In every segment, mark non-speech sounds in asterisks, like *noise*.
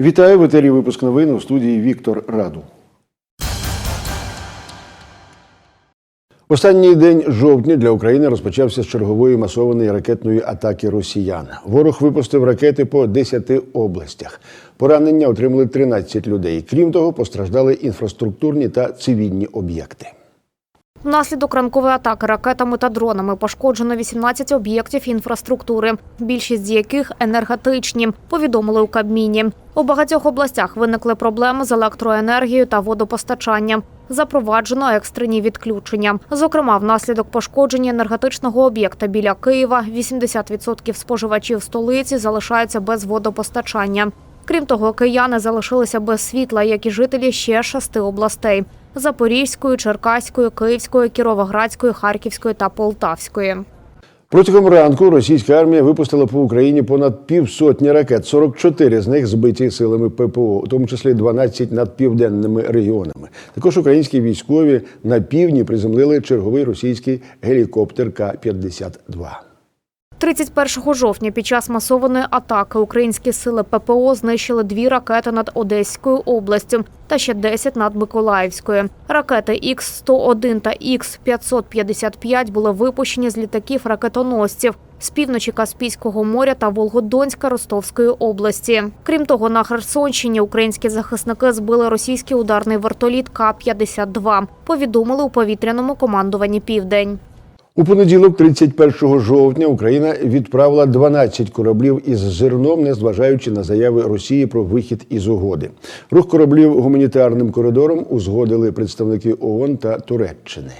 Вітаю в етері випуск новин у студії Віктор Раду. Останній день жовтня для України розпочався з чергової масованої ракетної атаки росіян. Ворог випустив ракети по 10 областях. Поранення отримали 13 людей. Крім того, постраждали інфраструктурні та цивільні об'єкти. Внаслідок ранкової атаки ракетами та дронами пошкоджено 18 об'єктів інфраструктури, більшість з яких енергетичні, повідомили у Кабміні. У багатьох областях виникли проблеми з електроенергією та водопостачанням. Запроваджено екстрені відключення. Зокрема, внаслідок пошкодження енергетичного об'єкта біля Києва 80% споживачів столиці залишаються без водопостачання. Крім того, кияни залишилися без світла, як і жителі ще шести областей: Запорізької, Черкаської, Київської, Кіровоградської, Харківської та Полтавської. Протягом ранку російська армія випустила по Україні понад півсотні ракет. 44 з них збиті силами ППО, у тому числі 12 над південними регіонами. Також українські військові на півдні приземлили черговий російський гелікоптер К-52. 31 жовтня під час масованої атаки українські сили ППО знищили дві ракети над Одеською областю та ще 10 над Миколаївською. Ракети Х-101 та Х-555 були випущені з літаків ракетоносців з півночі Каспійського моря та Волгодонська Ростовської області. Крім того, на Херсонщині українські захисники збили російський ударний вертоліт К-52, повідомили у повітряному командуванні Південь. У понеділок, 31 жовтня, Україна відправила 12 кораблів із зерном, не зважаючи на заяви Росії про вихід із угоди. Рух кораблів гуманітарним коридором узгодили представники ООН та Туреччини.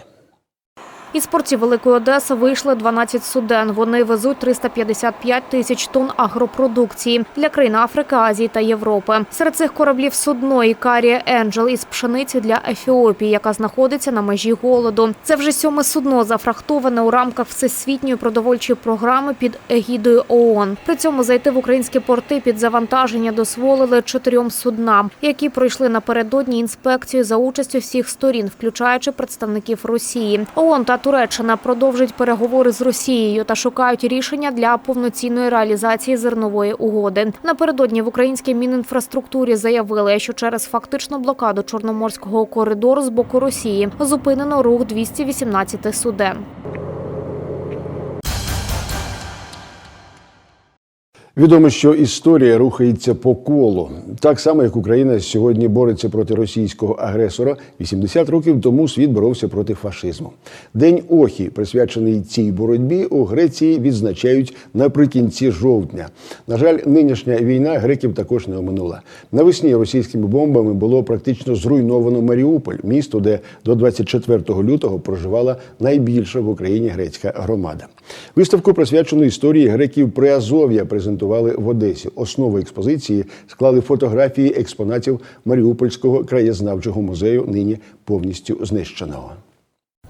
Із портів Великої Одеси вийшли 12 суден. Вони везуть 355 тисяч тонн агропродукції для країн Африки, Азії та Європи. Серед цих кораблів судно Ікарія Енджел із пшениці для Ефіопії, яка знаходиться на межі голоду. Це вже сьоме судно зафрахтоване у рамках всесвітньої продовольчої програми під егідою ООН. При цьому зайти в українські порти під завантаження дозволили чотирьом суднам, які пройшли напередодні інспекцію за участю всіх сторін, включаючи представників Росії. ООН та Туреччина продовжить переговори з Росією та шукають рішення для повноцінної реалізації зернової угоди. Напередодні в українській мінінфраструктурі заявили, що через фактичну блокаду чорноморського коридору з боку Росії зупинено рух 218 суден. Відомо, що історія рухається по колу. Так само, як Україна сьогодні бореться проти російського агресора, 80 років тому світ боровся проти фашизму. День Охі, присвячений цій боротьбі, у Греції відзначають наприкінці жовтня. На жаль, нинішня війна греків також не оминула. Навесні російськими бомбами було практично зруйновано Маріуполь, місто, де до 24 лютого проживала найбільша в Україні грецька громада. Виставку присвячену історії греків Приазов'я презентували в Одесі. Основу експозиції склали фотографії експонатів Маріупольського краєзнавчого музею, нині повністю знищеного.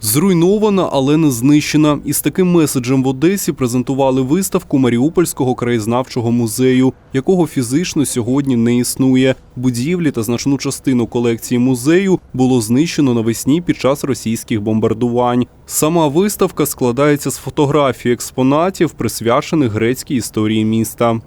Зруйнована, але не знищена. Із таким меседжем в Одесі презентували виставку Маріупольського краєзнавчого музею, якого фізично сьогодні не існує. Будівлі та значну частину колекції музею було знищено навесні під час російських бомбардувань. Сама виставка складається з фотографій експонатів, присвячених грецькій історії міста.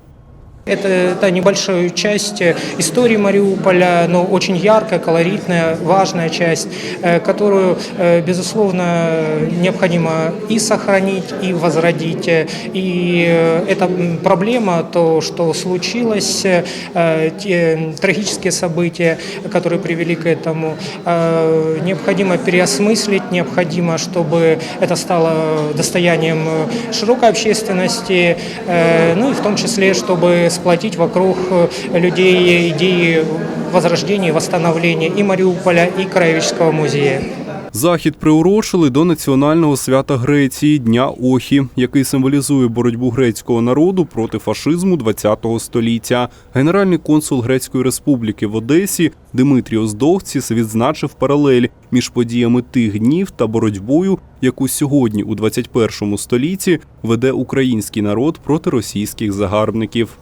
Это, это небольшая часть э, истории Мариуполя, но очень яркая, колоритная, важная часть, э, которую, э, безусловно, необходимо и сохранить, и возродить. И эта проблема, то, что случилось, те трагические события, которые привели к этому, необходимо переосмыслить, необходимо, чтобы это стало достоянием широкой общественности, ну и в том числе, чтобы сплотить вокруг э, людей идеи возрождения восстановления и Мариуполя, и Краеведческого музея. Захід приурочили до національного свята Греції Дня Охі, який символізує боротьбу грецького народу проти фашизму ХХ століття. Генеральний консул Грецької республіки в Одесі Димитріос Довціс відзначив паралель між подіями тих днів та боротьбою, яку сьогодні у 21 столітті веде український народ проти російських загарбників.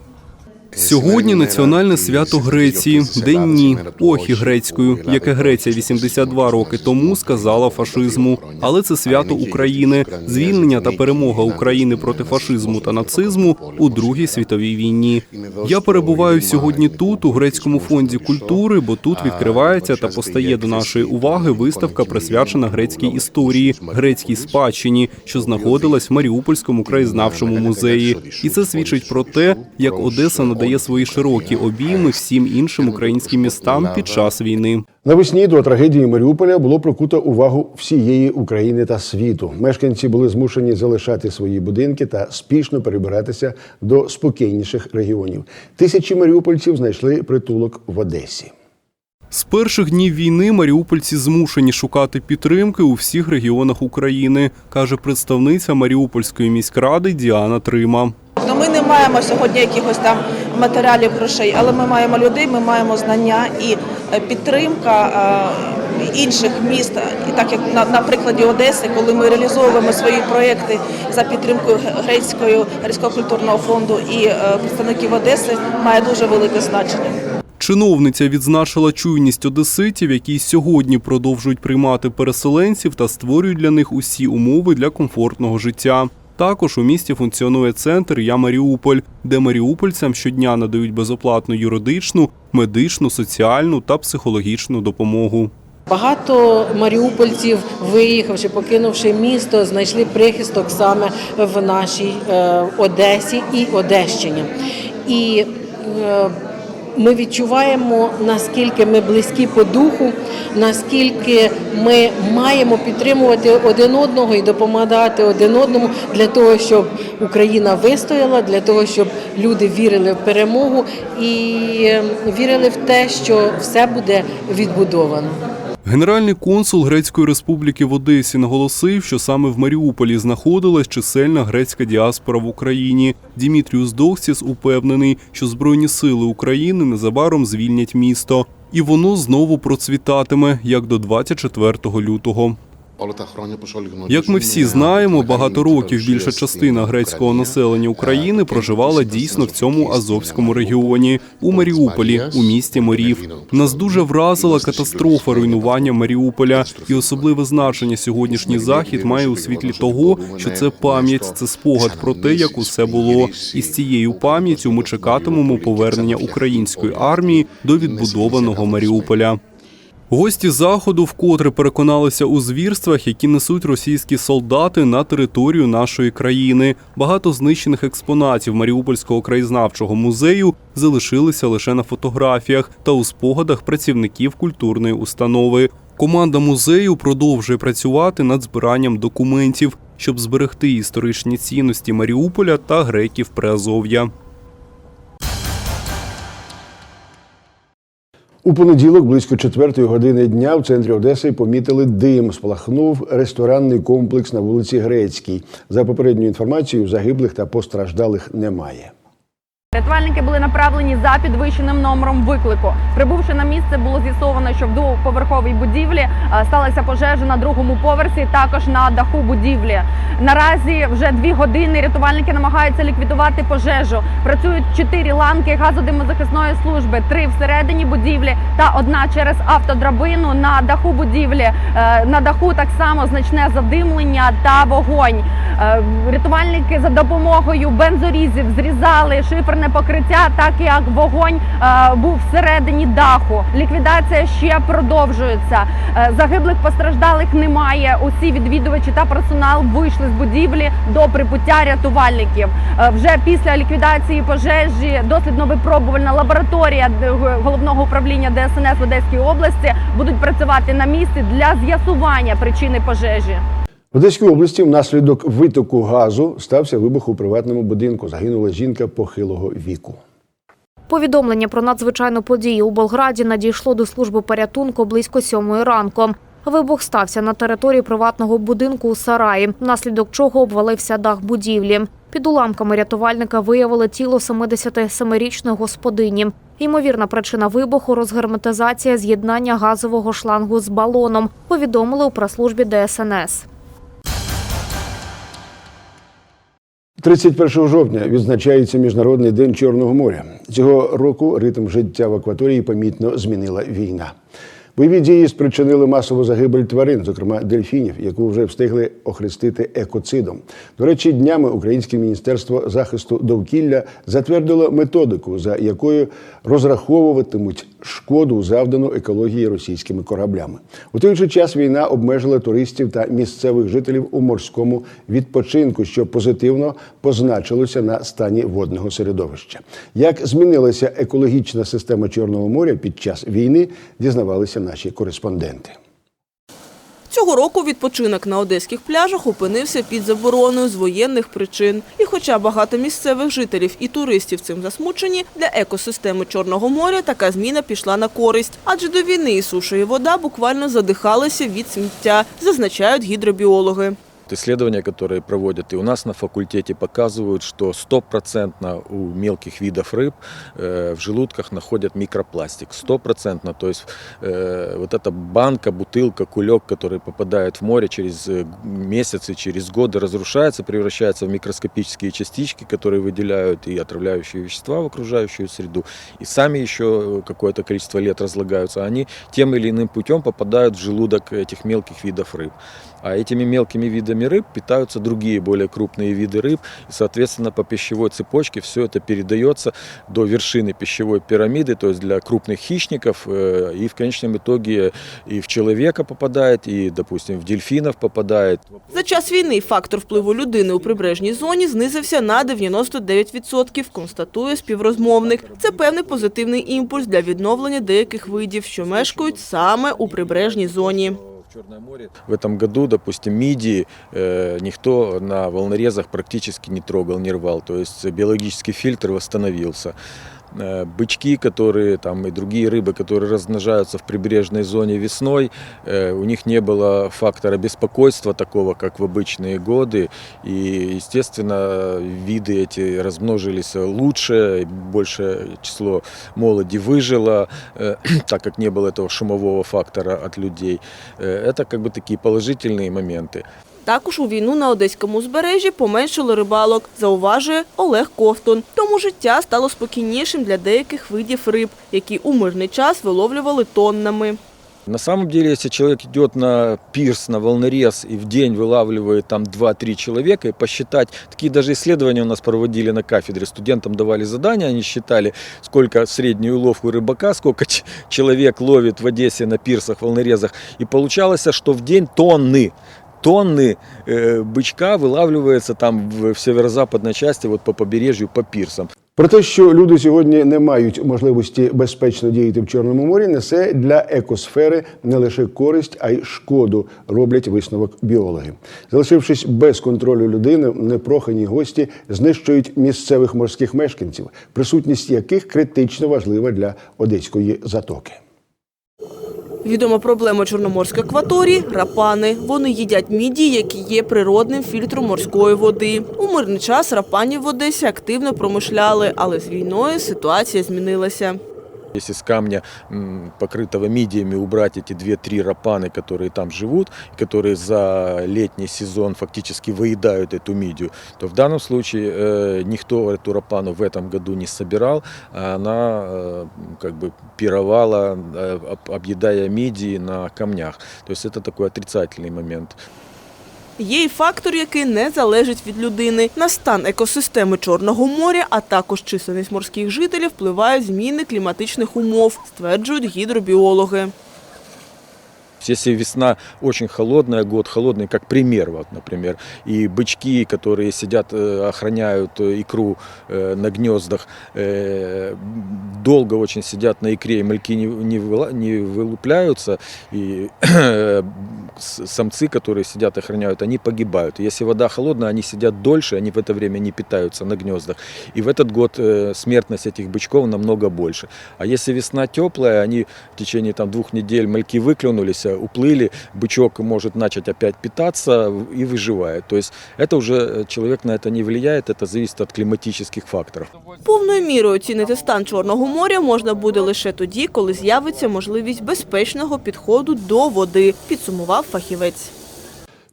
Сьогодні національне свято Греції, День ні, охі грецькою, яке Греція 82 роки тому сказала фашизму. Але це свято України, звільнення та перемога України проти фашизму та нацизму у Другій світовій війні. Я перебуваю сьогодні тут, у грецькому фонді культури, бо тут відкривається та постає до нашої уваги виставка, присвячена грецькій історії, грецькій спадщині, що знаходилась в Маріупольському краєзнавчому музеї. І це свідчить про те, як Одеса надає свої широкі обійми всім іншим українським містам під час війни. Навесні до трагедії Маріуполя було прикуто увагу всієї України та світу. Мешканці були змушені залишати свої будинки та спішно перебиратися до спокійніших регіонів. Тисячі маріупольців знайшли притулок в Одесі. З перших днів війни маріупольці змушені шукати підтримки у всіх регіонах України, каже представниця Маріупольської міськради Діана Трима. Ну, ми не маємо сьогодні якихось там матеріалів грошей, але ми маємо людей, ми маємо знання і е, підтримка е, інших міст. І так як на, на прикладі Одеси, коли ми реалізовуємо свої проекти за підтримкою грецькою грецького культурного фонду і е, представників Одеси, має дуже велике значення. Чиновниця відзначила чуйність одеситів, які сьогодні продовжують приймати переселенців та створюють для них усі умови для комфортного життя. Також у місті функціонує центр Я Маріуполь, де маріупольцям щодня надають безоплатну юридичну, медичну, соціальну та психологічну допомогу. Багато маріупольців, виїхавши, покинувши місто, знайшли прихисток саме в нашій е, Одесі і Одещині. І е, ми відчуваємо, наскільки ми близькі по духу, наскільки ми маємо підтримувати один одного і допомагати один одному для того, щоб Україна вистояла, для того, щоб люди вірили в перемогу і е, вірили в те, що все буде відбудовано. Генеральний консул Грецької республіки в Одесі наголосив, що саме в Маріуполі знаходилась чисельна грецька діаспора в Україні. Дімітріус Дохціс упевнений, що Збройні сили України незабаром звільнять місто, і воно знову процвітатиме як до 24 лютого. Як ми всі знаємо, багато років більша частина грецького населення України проживала дійсно в цьому азовському регіоні. У Маріуполі, у місті морів. Нас дуже вразила катастрофа руйнування Маріуполя, і особливе значення сьогоднішній захід має у світлі того, що це пам'ять, це спогад про те, як усе було. І з цією пам'яттю ми чекатимемо повернення української армії до відбудованого Маріуполя. Гості заходу вкотре переконалися у звірствах, які несуть російські солдати на територію нашої країни. Багато знищених експонатів Маріупольського краєзнавчого музею залишилися лише на фотографіях та у спогадах працівників культурної установи. Команда музею продовжує працювати над збиранням документів, щоб зберегти історичні цінності Маріуполя та греків Приазов'я. У понеділок, близько четвертої години дня, в центрі Одеси помітили дим. Спалахнув ресторанний комплекс на вулиці Грецькій. За попередньою інформацією, загиблих та постраждалих немає. Рятувальники були направлені за підвищеним номером виклику. Прибувши на місце, було з'ясовано, що в двоповерховій будівлі е, сталася пожежа на другому поверсі, також на даху будівлі. Наразі вже дві години рятувальники намагаються ліквідувати пожежу. Працюють чотири ланки газодимозахисної служби, три всередині будівлі та одна через автодрабину на даху будівлі. Е, На даху так само значне задимлення та вогонь. Е, Рятувальники за допомогою бензорізів зрізали шиферне покриття, так як вогонь е, був всередині даху. Ліквідація ще продовжується. Е, Загиблих постраждалих немає. Усі відвідувачі та персонал вийшли з будівлі до прибуття рятувальників. Е, Вже після ліквідації пожежі дослідно-випробувальна лабораторія головного управління ДСНС в Одеській області будуть працювати на місці для з'ясування причини пожежі. В Одеській області внаслідок витоку газу стався вибух у приватному будинку. Загинула жінка похилого віку. Повідомлення про надзвичайну подію у Болграді надійшло до служби порятунку близько сьомої ранку. Вибух стався на території приватного будинку у Сараї, внаслідок чого обвалився дах будівлі. Під уламками рятувальника виявили тіло 77-річної господині. Ймовірна причина вибуху розгерметизація з'єднання газового шлангу з балоном. Повідомили у прес-службі ДСНС. 31 жовтня відзначається Міжнародний день Чорного моря. Цього року ритм життя в акваторії помітно змінила війна. Бойові дії спричинили масову загибель тварин, зокрема дельфінів, яку вже встигли охрестити екоцидом. До речі, днями Українське міністерство захисту довкілля затвердило методику, за якою розраховуватимуть шкоду, завдану екології російськими кораблями. У той же час війна обмежила туристів та місцевих жителів у морському відпочинку, що позитивно позначилося на стані водного середовища. Як змінилася екологічна система Чорного моря під час війни, дізнавалися наші кореспонденти. Цього року відпочинок на одеських пляжах опинився під забороною з воєнних причин. І хоча багато місцевих жителів і туристів цим засмучені, для екосистеми Чорного моря така зміна пішла на користь. Адже до війни і сушої вода буквально задихалися від сміття, зазначають гідробіологи. Исследования, которые проводят и у нас на факультете, показывают, что стопроцентно у мелких видов рыб э, в желудках находят микропластик. Стопроцентно. То есть э, вот эта банка, бутылка, кулек, который попадает в море через э, месяцы, через годы, разрушается, превращается в микроскопические частички, которые выделяют и отравляющие вещества в окружающую среду. И сами еще какое-то количество лет разлагаются. Они тем или иным путем попадают в желудок этих мелких видов рыб. А этими мелкими видами рыб питаются другие более крупные виды рыб. И, соответственно, по пищевой цепочке все это передается до вершины пищевой пирамиды, то есть для крупных хищников. э, И в конечном итоге и в человека попадает, и, допустим, в дельфинов попадает. За час війни фактор впливу людини у прибережній зоні знизився на 99%, констатує співрозмовник. Це певний позитивний імпульс для відновлення деяких видів, що мешкають саме у прибережній зоні. Черное море в этом году, допустим, мидии э, никто на волнорезах практически не трогал, не рвал. То есть биологический фильтр восстановился. Э, Бычки, которые там и другие рыбы, которые размножаются в прибрежной зоне весной, э, у них не было фактора беспокойства такого, как в обычные годы. И, естественно, виды эти размножились лучше, большее число молоди выжило, э, *clears throat* так как не было этого шумового фактора от людей. Это как бы такие положительные моменты. Також у війну на одеському узбережжі поменшало рибалок, зауважує Олег Ковтун. Тому життя стало спокійнішим для деяких видів риб, які у мирний час виловлювали тоннами. На самом деле, если человек идет на пирс, на волнорез и в день вылавливает там 2-3 человека, и посчитать, такие даже исследования у нас проводили на кафедре, студентам давали задания, они считали, сколько среднюю уловку рыбака, сколько ч- человек ловит в Одессе на пирсах, волнорезах, и получалось, что в день тонны тонны э, бычка вылавливается там в, в северо-западной части, вот по побережью, по пирсам. Про те, що люди сьогодні не мають можливості безпечно діяти в Чорному морі, несе для екосфери не лише користь, а й шкоду, роблять висновок біологи. Залишившись без контролю людини, непрохані гості знищують місцевих морських мешканців, присутність яких критично важлива для одеської затоки. Відома проблема Чорноморської акваторії – рапани. Вони їдять міді, які є природним фільтром морської води. У мирний час рапанів в Одесі активно промишляли, але з війною ситуація змінилася. Если с камня, м, покрытого мидиями, убрать эти 2-3 рапаны, которые там живут, которые за летний сезон фактически выедают эту мидию, то в данном случае э, никто эту рапану в этом году не собирал, а она э, как бы пировала, э, об- объедая мидии на камнях. То есть это такой отрицательный момент. Є й фактор, який не залежить від людини. На стан екосистеми Чорного моря, а також чисельність морських жителів впливають зміни кліматичних умов, стверджують гідробіологи. Если весна очень холодная, год холодный, как пример, вот, например, и бычки, которые сидят, э, охраняют э, икру э, на гнездах, э, долго очень сидят на икре, и мальки не, не, выла- не вылупляются, и с- *clears throat* самцы, которые сидят, охраняют, они погибают. И Если вода холодная, они сидят дольше, они в это время не питаются на гнездах. И в этот год э, смертность этих бычков намного больше. А если весна теплая, они в течение там, двух недель мальки выклюнулись, э, уплыли, бычок может начать опять питаться и выживает. То есть это уже э, человек на это не влияет, это зависит от климатических факторов. Повною мірою оцінити стан Чорного моря можна буде лише тоді, коли з'явиться можливість безпечного підходу до води, підсумував фахівець.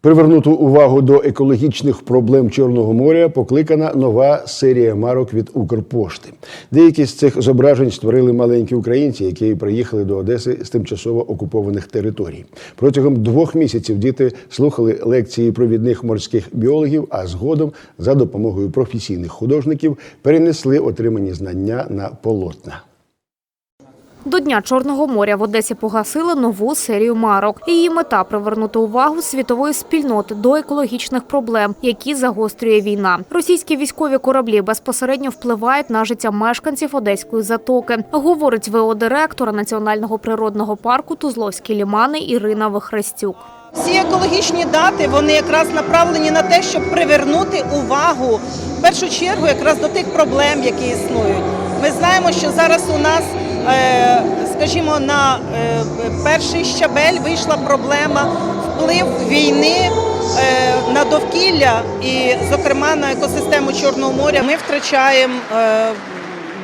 Привернуту увагу до екологічних проблем Чорного моря покликана нова серія марок від Укрпошти. Деякі з цих зображень створили маленькі українці, які приїхали до Одеси з тимчасово окупованих територій. Протягом двох місяців діти слухали лекції провідних морських біологів, а згодом за допомогою професійних художників перенесли отримані знання на полотна. До Дня Чорного моря в Одесі погасили нову серію марок. Її мета привернути увагу світової спільноти до екологічних проблем, які загострює війна. Російські військові кораблі безпосередньо впливають на життя мешканців Одеської затоки, говорить ВО директора Національного природного парку Тузловські лімани Ірина Вихрестюк. Ці екологічні дати вони якраз направлені на те, щоб привернути увагу в першу чергу якраз до тих проблем, які існують. Ми знаємо, що зараз у нас, скажімо, на е, перший щабель вийшла проблема вплив війни е, на довкілля і, зокрема, на екосистему Чорного моря. Ми втрачаємо е,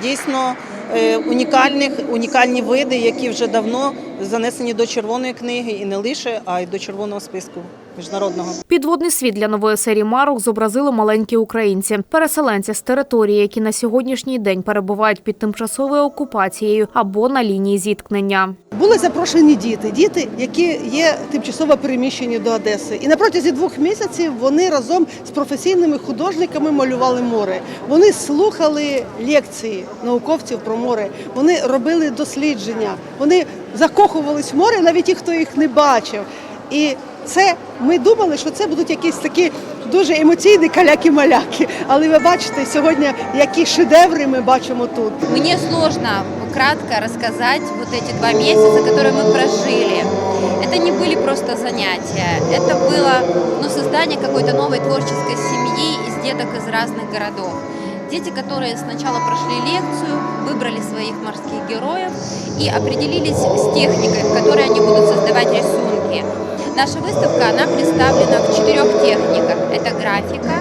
дійсно е, унікальних, унікальні види, які вже давно занесені до червоної книги, і не лише, а й до червоного списку міжнародного. Підводний світ для нової серії марок зобразили маленькі українці, переселенці з території, які на сьогоднішній день перебувають під тимчасовою окупацією або на лінії зіткнення. Були запрошені діти, діти, які є тимчасово переміщені до Одеси. І на протязі двох місяців вони разом з професійними художниками малювали море. Вони слухали лекції науковців про море. Вони робили дослідження. Вони закохувались в море, навіть ті, хто їх не бачив. І це ми думали, що це будуть якісь такі дуже емоційні каляки-маляки. Але ви бачите сьогодні, які шедеври ми бачимо тут. Мне сложно кратко рассказать вот эти два месяца, которые мы прожили. Это не были просто занятия, это было ну, создание какой-то новой творческой семьи из деток из разных городов. Дети, которые сначала прошли лекцию, выбрали своих морских героев и определились с техникой, в которой они будут создавать рисунки. Наша выставка, она представлена в четырех техниках. Это графика,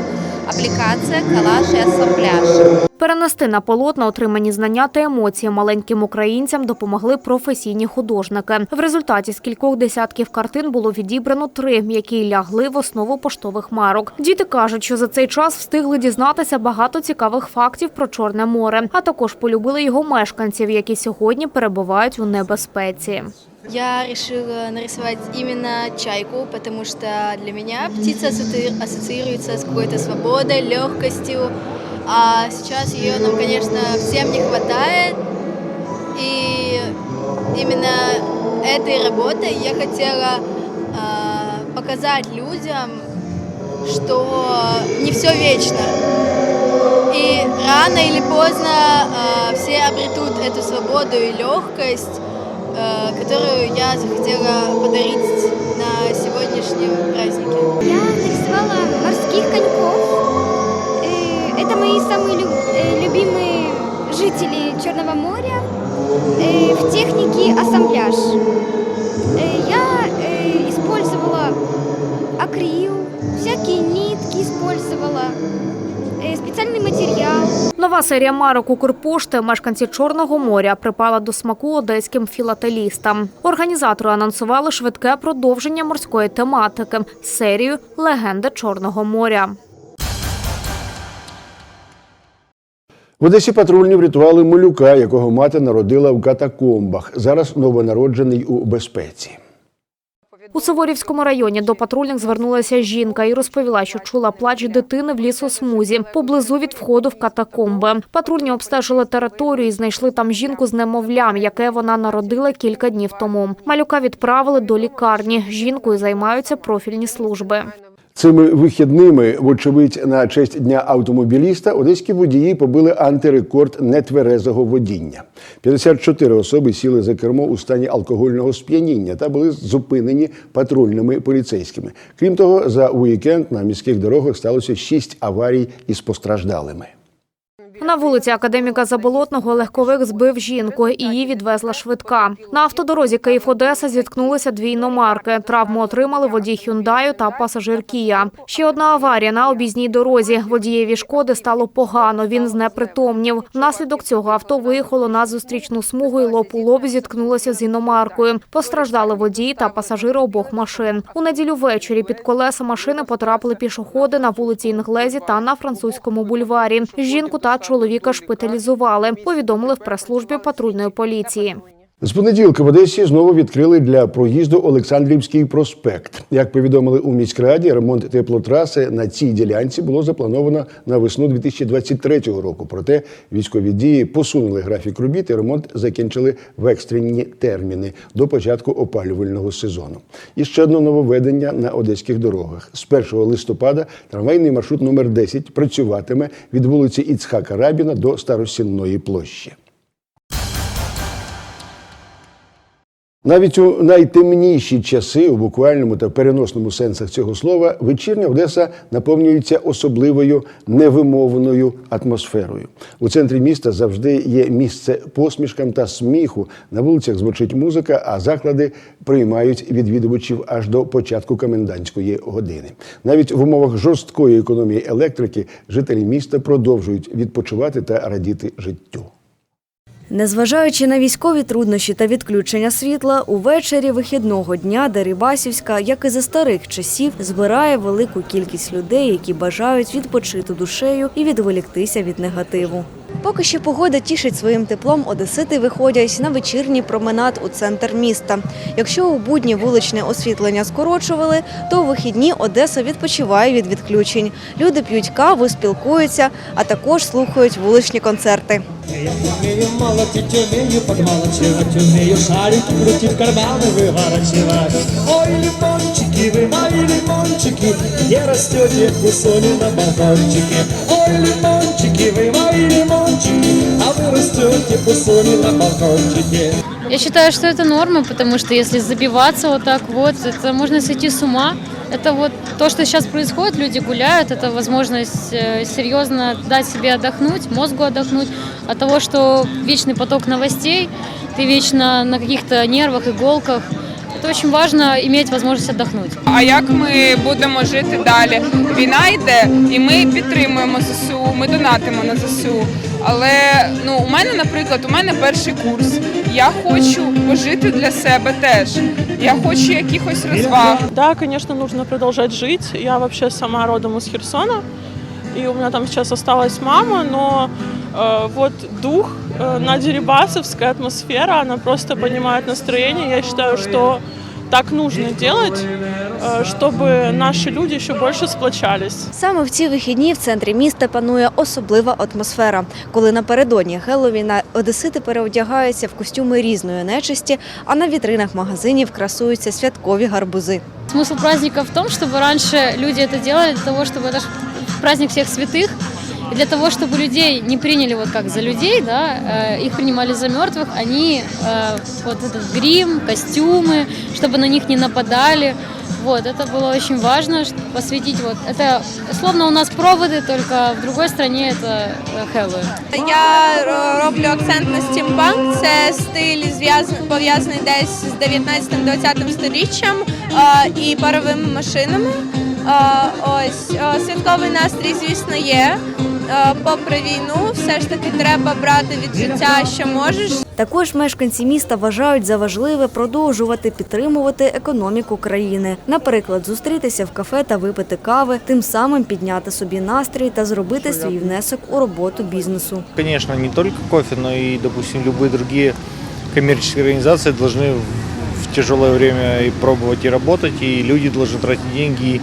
аппликация, коллаж и ассамбляж. Перенести на полотна отримані знання та емоції маленьким українцям допомогли професійні художники. В результаті з кількох десятків картин було відібрано три, які лягли в основу поштових марок. Діти кажуть, що за цей час встигли дізнатися багато цікавих фактів про Чорне море, а також полюбили його мешканців, які сьогодні перебувають у небезпеці. Я решила нарисовать именно чайку, потому что для меня птица ассоци- ассоциируется с какой-то свободой, легкостью. А сейчас ее нам, конечно, всем не хватает. И именно этой работой я хотела а, показать людям, что не все вечно. И рано или поздно а, все обретут эту свободу и легкость, э, которую я захотела подарить на сегодняшнем празднике. Я нарисовала морских коньков. Э, Это мои самые э, любимые жители Черного моря э, в технике ассамбляж. Э, Я э, использовала акрил, всякие нитки использовала, э, специальный материал. Нова серія марок Укрпошти мешканці Чорного моря припала до смаку одеським філателістам. Організатори анонсували швидке продовження морської тематики з серією Легенди Чорного моря. В Одесі патрульні врятували малюка, якого мати народила в катакомбах. Зараз новонароджений у безпеці. У Суворівському районі до патрульних звернулася жінка і розповіла, що чула плач дитини в лісосмузі поблизу від входу в катакомби. Патрульні обстежили територію і знайшли там жінку з немовлям, яке вона народила кілька днів тому. Малюка відправили до лікарні. Жінкою займаються профільні служби. Цими вихідними, вочевидь, на честь дня автомобіліста, одеські водії побили антирекорд нетверезого водіння. 54 особи сіли за кермо у стані алкогольного сп'яніння та були зупинені патрульними поліцейськими. Крім того, за уікенд на міських дорогах сталося 6 аварій із постраждалими. На вулиці академіка Заболотного легковик збив жінку. Її відвезла швидка. На автодорозі Київ-Одеса зіткнулися дві іномарки. Травму отримали водій Хюндаю та пасажир Кія. Ще одна аварія на об'їзній дорозі. Водієві шкоди стало погано. Він знепритомнів. Внаслідок цього авто виїхало на зустрічну смугу і лоб у лоб зіткнулося з іномаркою. Постраждали водії та пасажири обох машин. У неділю ввечері під колеса машини потрапили пішоходи на вулиці Інглезі та на французькому бульварі. Жінку та чоловіка шпиталізували. Повідомили в прес-службі патрульної поліції. З понеділка в Одесі знову відкрили для проїзду Олександрівський проспект. Як повідомили у міськраді, ремонт теплотраси на цій ділянці було заплановано на весну 2023 року. Проте військові дії посунули графік робіт і ремонт закінчили в екстрені терміни до початку опалювального сезону. І ще одне нововведення на одеських дорогах. З 1 листопада трамвайний маршрут номер 10 працюватиме від вулиці Іцхака Рабіна до Старосінної площі. Навіть у найтемніші часи, у буквальному та переносному сенсах цього слова, вечірня Одеса наповнюється особливою невимовною атмосферою. У центрі міста завжди є місце посмішкам та сміху. На вулицях звучить музика, а заклади приймають відвідувачів аж до початку комендантської години. Навіть в умовах жорсткої економії електрики жителі міста продовжують відпочивати та радіти життю. Незважаючи на військові труднощі та відключення світла, увечері вихідного дня Дерибасівська, як і за старих часів, збирає велику кількість людей, які бажають відпочити душею і відволіктися від негативу. Поки що погода тішить своїм теплом, одесити виходять на вечірній променад у центр міста. Якщо у будні вуличне освітлення скорочували, то у вихідні Одеса відпочиває від відключень. Люди п'ють каву, спілкуються, а також слухають вуличні концерти Я умею молотить, умею подмалчивать, умею шарики крутить, карманы выворачивать. Ой, лимончики, вы мои лимончики, где растете кусони на балкончике. Ой, лимончики, вы мои лимончики, а вы растете кусони на балкончике. Я считаю, что это норма, потому что если забиваться вот так вот, это можно сойти с ума. Это вот то, что сейчас происходит, люди гуляют, это возможность э, серьезно дать себе отдохнуть, мозгу отдохнуть от того, что вечный поток новостей, ты вечно на каких-то нервах, иголках. Это очень важно иметь возможность отдохнуть. А як ми будемо жити далі? Війна йде, і ми підтримуємо ЗСУ, ми донатимо на ЗСУ. Але ну у мене, наприклад, у мене перший курс. Я хочу пожити для себе теж. Я хочу якихось розваг. Да, конечно, нужно продолжать жить. Я вообще сама родом из Херсона, и у меня там сейчас осталась мама, но э, вот дух, э, на Дерибасовская атмосфера, она просто поднимает настроение. Я считаю, что так нужно делать, э, чтобы наши люди еще больше сплочались. Саме в ці вихідні в центрі міста панує особлива атмосфера, коли напередодні Хеллоуіна одесити переодягаються в костюми різної нечисті, а на вітринах магазинів красуються святкові гарбузи. Смысл праздника в том, чтобы раньше люди это делали для того, чтобы это ж праздник всех святых, и для того, чтобы людей не приняли вот как за людей, да, э, их принимали за мертвых, они э, вот этот грим, костюмы, чтобы на них не нападали. Вот, это было очень важно, что посвятить вот, это словно у нас проводы, только в другой стране это э, Хэллоуин. Я ро- роблю акцент на стімпанк. Це стиль зв'яз- пов'язаний десь з 19-20 сторіччям е, і паровими машинами. Е, Ось е, святковий настрій, звісно, є. Е, Попри війну, все ж таки треба брати від життя, що можеш. Також мешканці міста вважають за важливе продовжувати підтримувати економіку країни. Наприклад, зустрітися в кафе та випити кави, тим самим підняти собі настрій та зробити свій внесок у роботу бізнесу. Конечно, не только кофе, но и, допустим, любые другие коммерческие организации должны в тяжелое время и пробовать и работать, и люди должны тратить деньги, и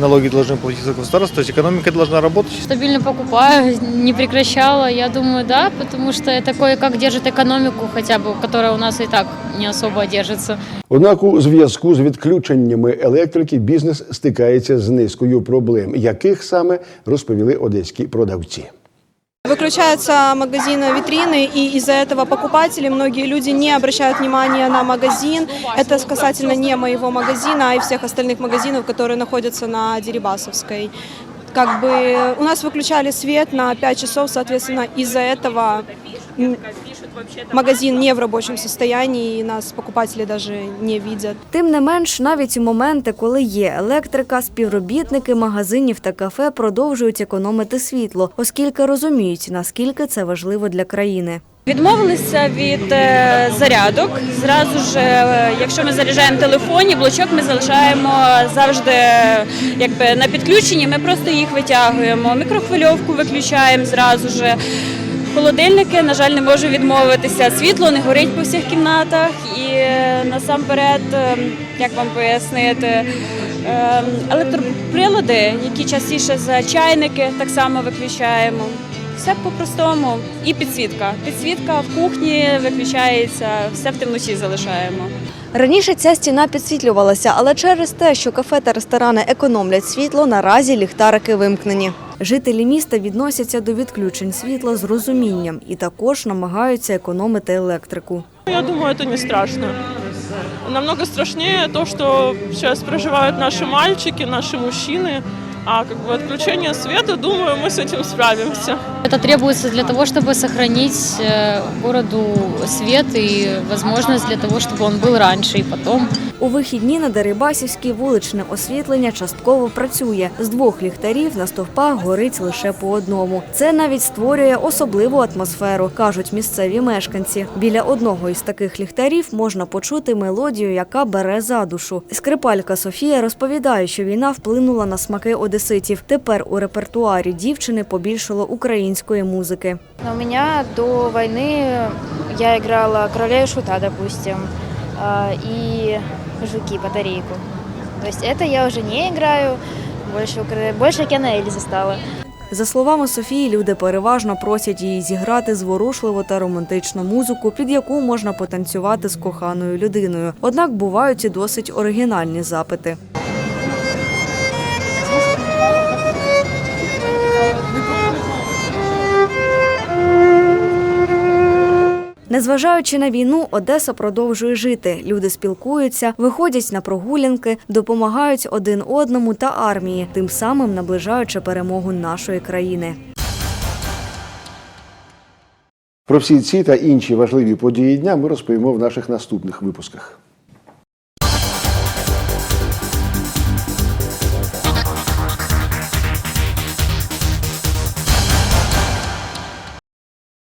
налоги должны платить за государство, то есть экономика должна работать. Стабильно покупаю, не прекращала, я думаю, да, потому что это кое-как держит экономику хотя бы, которая у нас и так не особо держится. Однак у зв'язку з відключеннями електрики бізнес стикається з низкою проблем, яких саме розповіли одеські продавці. Выключаются магазины витрины, и из-за этого покупатели, многие люди не обращают внимания на магазин. Это касательно не моего магазина, а и всех остальных магазинов, которые находятся на Дерибасовской. как бы у нас выключали свет на 5 часов, соответственно, из-за этого м, магазин не в рабочем состоянии, и нас покупатели даже не видят. Тим не менш, навіть у моменти, коли є електрика, співробітники магазинів та кафе продовжують економити світло, оскільки розуміють, наскільки це важливо для країни. Відмовилися від е, зарядок. Зразу ж, е, якщо ми заряджаємо телефоні, блочок ми залишаємо завжди е, якби на підключенні. Ми просто їх витягуємо. Мікрохвильовку виключаємо зразу ж. Холодильники, на жаль, не можу відмовитися. Світло не горить по всіх кімнатах, і е, насамперед, е, як вам пояснити, е, електроприлади, які частіше за чайники, так само виключаємо. Все по-простому. І підсвітка. Підсвітка в кухні виключається, все в темноті залишаємо. Раніше ця стіна підсвітлювалася, але через те, що кафе та ресторани економлять світло, наразі ліхтарики вимкнені. Жителі міста відносяться до відключень світла з розумінням і також намагаються економити електрику. Я думаю, це не страшно. Намного страшнее то, что сейчас проживают наши мальчики, наши мужчины. А как бы отключение света, думаю, мы с этим справимся. Это требуется для того, чтобы сохранить э, городу свет и возможность для того, чтобы он был раньше и потом. У вихідні на Дерибасівській вуличне освітлення частково працює. З двох ліхтарів на стовпах горить лише по одному. Це навіть створює особливу атмосферу, кажуть місцеві мешканці. Біля одного із таких ліхтарів можна почути мелодію, яка бере за душу. Скрипалька Софія розповідає, що війна вплинула на смаки одеситів. Тепер у репертуарі дівчини побільшало української музики. Но у меня до войны я играла короля и шута, допустим, а, и жуки, батарейку. То есть это я уже не играю, больше, укра- больше как я на Эльзе стала. За словами Софії, люди переважно просять її зіграти зворушливу та романтичну музику, під яку можна потанцювати з коханою людиною. Однак бувають і досить оригінальні запити. Незважаючи на війну, Одеса продовжує жити. Люди спілкуються, виходять на прогулянки, допомагають один одному та армії, тим самим наближаючи перемогу нашої країни. Про всі ці та інші важливі події дня ми розповімо в наших наступних випусках.